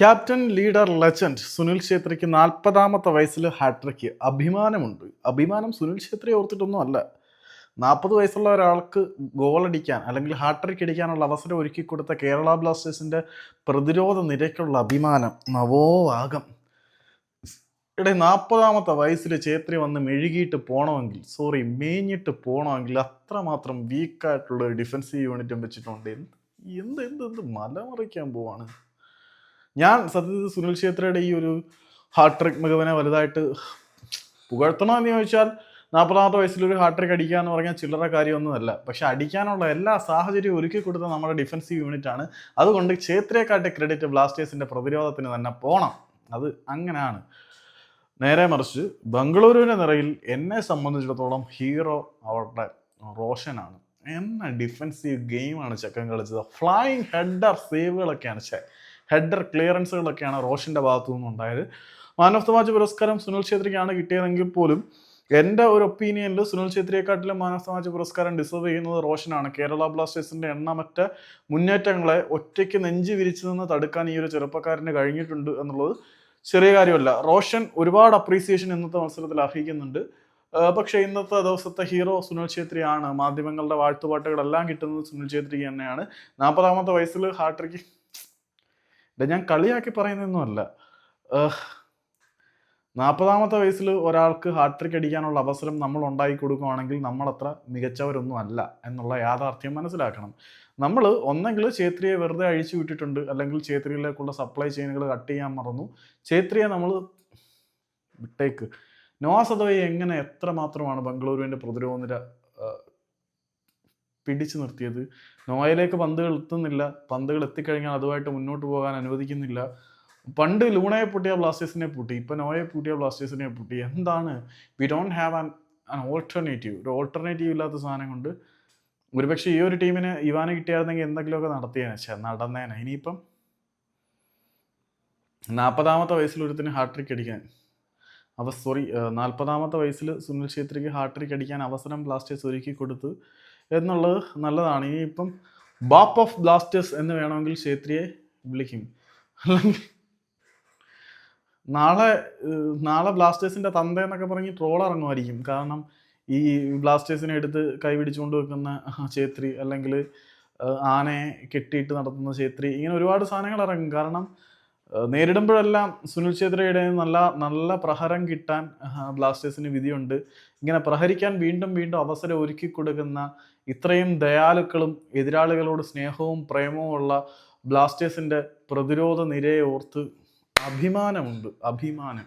Captain leader legend Sunil ഛേത്രിക്ക് നാൽപ്പതാമത്തെ വയസ്സിൽ ഹാട്രിക്ക്. അഭിമാനമുണ്ട്. അഭിമാനം സുനിൽ ഛേത്രി ഓർത്തിട്ടൊന്നും അല്ല. നാൽപ്പത് വയസ്സുള്ള ഒരാൾക്ക് ഗോളടിക്കാൻ അല്ലെങ്കിൽ ഹാട്രിക്ക് അടിക്കാനുള്ള അവസരം ഒരുക്കി കൊടുത്ത കേരള ബ്ലാസ്റ്റേഴ്സിന്റെ പ്രതിരോധ നിരക്കുള്ള അഭിമാനം നവോവാകം ഇവിടെ നാൽപ്പതാമത്തെ വയസ്സിൽ ഛേത്രി വന്ന് മെഴുകിയിട്ട് പോകണമെങ്കിൽ സോറി മേഞ്ഞിട്ട് പോകണമെങ്കിൽ അത്രമാത്രം വീക്കായിട്ടുള്ള ഒരു ഡിഫൻസീവ് യൂണിറ്റും വെച്ചിട്ടുണ്ട്. എന്ത് എന്ത് എന്ത് മലമറിക്കാൻ പോവാണ്? ഞാൻ സത്യത്തിൽ സുനിൽ ഛേത്രയുടെ ഈ ഒരു ഹാർട്ട് ട്രിക് മികവിനെ വലുതായിട്ട് പുകഴ്ത്തണോ എന്ന് ചോദിച്ചാൽ നാൽപ്പതാമത്തെ വയസ്സിലൊരു ഹാർട്രിക് അടിക്കുക എന്ന് പറഞ്ഞാൽ ചില്ലറ കാര്യമൊന്നുമല്ല. പക്ഷെ അടിക്കാനുള്ള എല്ലാ സാഹചര്യവും ഒരുക്കി കൊടുത്ത നമ്മുടെ ഡിഫൻസീവ് യൂണിറ്റ് ആണ്. അതുകൊണ്ട് ഛേത്രയെക്കാട്ടി ക്രെഡിറ്റ് ബ്ലാസ്റ്റേഴ്സിന്റെ പ്രതിരോധത്തിന് തന്നെ പോണം. അത് അങ്ങനെയാണ്. നേരെ മറിച്ച് ബംഗളൂരുവിന്റെ നിറയിൽ എന്നെ സംബന്ധിച്ചിടത്തോളം ഹീറോ അവരുടെ റോഷനാണ്. എന്ന ഡിഫൻസീവ് ഗെയിമാണ് ചെക്കൻ കളിച്ചത്. ഫ്ലൈയിങ് ഹെഡർ സേവുകളൊക്കെയാണ് ചെ ഹെഡർ ക്ലിയറൻസുകളൊക്കെയാണ് റോഷന്റെ ഭാഗത്തു നിന്നുണ്ടായത് മാൻ ഓഫ് ദ മാച്ച് പുരസ്കാരം സുനിൽ ഛേത്രിക്കാണ് കിട്ടിയതെങ്കിൽ പോലും എന്റെ ഒരു ഒപ്പീനിയനിൽ സുനിൽ ഛേത്രിയെക്കാട്ടിലും മാൻ ഓഫ് ദ മാച്ച് പുരസ്കാരം ഡിസേർവ് ചെയ്യുന്നത് റോഷനാണ്. കേരള ബ്ലാസ്റ്റേഴ്സിന്റെ എണ്ണമറ്റ മുന്നേറ്റങ്ങളെ ഒറ്റയ്ക്ക് നെഞ്ചു വിരിച്ചു നിന്ന് തടുക്കാൻ ഈ ഒരു ചെറുപ്പക്കാരന് കഴിഞ്ഞിട്ടുണ്ട് എന്നുള്ളത് ചെറിയ കാര്യമല്ല. റോഷൻ ഒരുപാട് അപ്രീസിയേഷൻ ഇന്നത്തെ മത്സരത്തിൽ അർഹിക്കുന്നുണ്ട്. പക്ഷേ ഇന്നത്തെ ദിവസത്തെ ഹീറോ സുനിൽ ഛേത്രിയാണ്. മാധ്യമങ്ങളുടെ വാഴ്ത്തുപാട്ടുകളെല്ലാം കിട്ടുന്നത് സുനിൽ ഛേത്രിക്ക് തന്നെയാണ്. നാൽപ്പതാമത്തെ വയസ്സിൽ ഹാട്രിക്ക് ഇത് ഞാൻ കളിയാക്കി പറയുന്നതൊന്നുമല്ല. നാൽപ്പതാമത്തെ വയസ്സിൽ ഒരാൾക്ക് ഹാർട്ട് ട്രിക്ക് അടിക്കാനുള്ള അവസരം നമ്മൾ ഉണ്ടാക്കി കൊടുക്കുകയാണെങ്കിൽ നമ്മളത്ര മികച്ചവരൊന്നും അല്ല എന്നുള്ള യാഥാർത്ഥ്യം മനസ്സിലാക്കണം. നമ്മൾ ഒന്നെങ്കിൽ ഛേത്രിയെ വെറുതെ അഴിച്ചു വിട്ടിട്ടുണ്ട് അല്ലെങ്കിൽ ഛേത്രിയിലേക്കുള്ള സപ്ലൈ ചെയിനുകൾ കട്ട് ചെയ്യാൻ മറന്നു. ഛേത്രിയെ നമ്മൾ വിട്ടേക്ക്. നോവാസ് സദോയെ എങ്ങനെ എത്രമാത്രമാണ് ബംഗളൂരുവിന്റെ പ്രതിരോധ നിര പിടിച്ചു നിർത്തിയത്. നോയലേക്ക് പന്തുകൾ എത്തുന്നില്ല. പന്തുകൾ എത്തിക്കഴിഞ്ഞാൽ അതുമായിട്ട് മുന്നോട്ട് പോകാൻ അനുവദിക്കുന്നില്ല. പണ്ട് ലൂണയെ പൂട്ടിയ ബ്ലാസ്റ്റേഴ്സിനെ പൂട്ടി. ഇപ്പൊ നോയെ പൂട്ടിയ ബ്ലാസ്റ്റേഴ്സിനെ പൂട്ടി. എന്താണ്? We don't have an an alternative ഒരു ഓൾട്ടർനേറ്റീവ് ഇല്ലാത്ത സാധനം കൊണ്ട് ഒരുപക്ഷെ ഈ ഒരു ടീമിന് ഇവാന് കിട്ടിയായിരുന്നെങ്കിൽ എന്തെങ്കിലുമൊക്കെ നടത്തിയേനെ. പക്ഷെ നടന്നേനെ. ഇനിയിപ്പം നാൽപ്പതാമത്തെ വയസ്സിൽ ഒരുത്തിന് ഹാട്രിക് അടിക്കാൻ. അവ സോറി നാൽപ്പതാമത്തെ വയസ്സിൽ സുനിൽ ഛേത്രിക്ക് ഹാട്രിക് അടിക്കാൻ അവസരം ബ്ലാസ്റ്റേഴ്സ് ഒരുക്കി കൊടുത്തു എന്നുള്ളത് നല്ലതാണ്. ഇനിയിപ്പം ബാപ്പ് ഓഫ് ബ്ലാസ്റ്റേഴ്സ് എന്ന് വേണമെങ്കിൽ ഛേത്രിയെ വിളിക്കും. അല്ലെങ്കിൽ നാളെ നാളെ ബ്ലാസ്റ്റേഴ്സിന്റെ തന്ത എന്നൊക്കെ പറഞ്ഞ് ട്രോൾ ഇറങ്ങുമായിരിക്കും. കാരണം ഈ ബ്ലാസ്റ്റേഴ്സിനെ എടുത്ത് കൈപിടിച്ചുകൊണ്ട് വെക്കുന്ന ഛേത്രി അല്ലെങ്കിൽ ആനയെ കെട്ടിയിട്ട് നടത്തുന്ന ഛേത്രി ഇങ്ങനെ ഒരുപാട് സാധനങ്ങൾ ഇറങ്ങും. കാരണം നേരിടുമ്പോഴെല്ലാം സുനിൽ ഛേത്രിയുടെ നല്ല നല്ല പ്രഹരം കിട്ടാൻ ബ്ലാസ്റ്റേഴ്സിന് വിധിയുണ്ട്. ഇങ്ങനെ പ്രഹരിക്കാൻ വീണ്ടും വീണ്ടും അവസരം ഒരുക്കി കൊടുക്കുന്ന ഇത്രയും ദയാലുക്കളും എതിരാളികളോട് സ്നേഹവും പ്രേമവും ഉള്ള ബ്ലാസ്റ്റേഴ്സിന്റെ പ്രതിരോധ നിരയെ ഓർത്ത് അഭിമാനമുണ്ട്. അഭിമാനം.